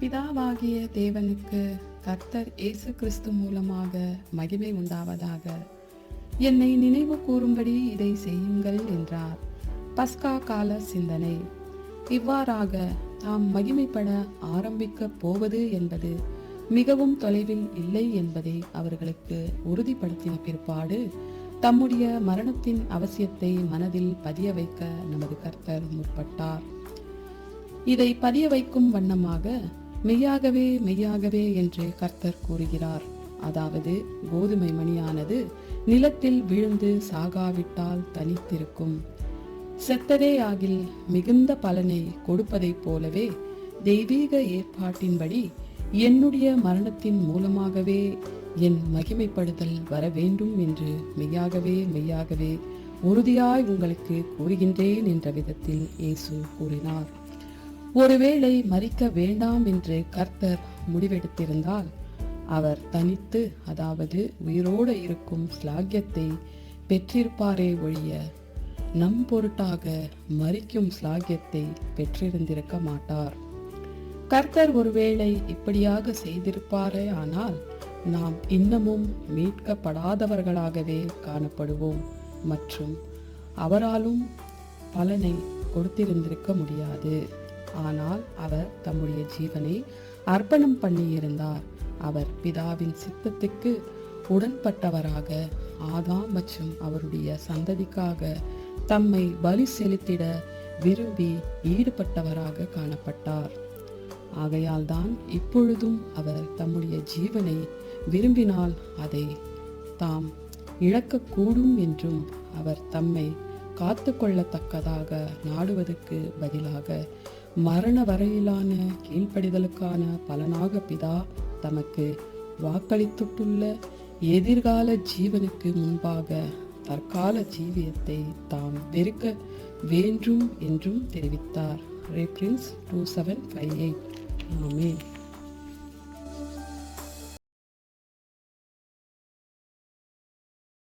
பிதாவாகிய தேவனுக்கு கர்த்தர் இயேசு கிறிஸ்து மூலமாக மகிமை உண்டாவதாக. என்னை நினைவு கூறும்படி இதை செய்யுங்கள் என்றார். பஸ்கா கால சிந்தனை. இவ்வாறாக தாம் மகிமைப்பட ஆரம்பிக்க போவது என்பது மிகவும் தொலைவில் இல்லை என்பதை அவர்களுக்கு உறுதிப்படுத்தின பிற்பாடு தம்முடைய மரணத்தின் அவசியத்தை மனதில் பதிய வைக்க நமது கர்த்தர் முற்பட்டார். இதை பதிய வைக்கும் வண்ணமாக மெய்யாகவே மெய்யாகவே என்று கர்த்தர் கூறுகிறார். அதாவது கோதுமை மணியானது நிலத்தில் விழுந்து சாகாவிட்டால் தனித்திருக்கும். செத்ததே ஆகில் மிகுந்த பலனை கொடுப்பதைப் போலவே தெய்வீக ஏற்பாட்டின்படி என்னுடைய மரணத்தின் மூலமாகவே என் மகிமைப்படுதல் வர வேண்டும் என்று மெய்யாகவே மெய்யாகவே உறுதியாய் உங்களுக்கு கூறுகின்றேன் என்ற விதத்தில் இயேசு கூறினார். ஒருவேளை மறிக்க வேண்டாம் என்று கர்த்தர் முடிவெடுத்திருந்தால் அவர் தனித்து அதாவது உயிரோடு இருக்கும் ஸ்லாகியத்தை பெற்றிருப்பாரே ஒழிய நம் பொருட்டாக மறிக்கும் ஸ்லாகியத்தை பெற்றிருந்திருக்க மாட்டார். கர்த்தர் ஒருவேளை இப்படியாக செய்திருப்பாரே ஆனால் நாம் இன்னமும் மீட்கப்படாதவர்களாகவே காணப்படுவோம் மற்றும் அவராலும் பலனை கொடுத்திருந்திருக்க முடியாது. ஆனால் அவர் தம்முடைய ஜீவனை அர்ப்பணம் பண்ணியிருந்தார். அவர் பிதாவின் சித்தத்துக்கு உடன்பட்டவராக ஆதாம் மற்றும் அவருடைய சந்ததிக்காக தம்மை பலி செலுத்திட விரும்பி ஈடுபட்டவராக காணப்பட்டார். ஆகையால்தான் இப்பொழுதும் அவர் தம்முடைய ஜீவனை விரும்பினால் அதை தாம் இழக்கக்கூடும் என்றும் அவர் தம்மை காத்து கொள்ளத்தக்கதாக நாடுவதற்கு பதிலாக மரண வரையிலான கீழ்ப்படிதலுக்கான பலனாக பிதா தமக்கு வாக்களித்துள்ள எதிர்கால ஜீவனுக்கு முன்பாக தற்கால ஜீவியத்தை தாம் வெறுக்க வேண்டும் என்றும் தெரிவித்தார். Reference two seven five eight. ஆமே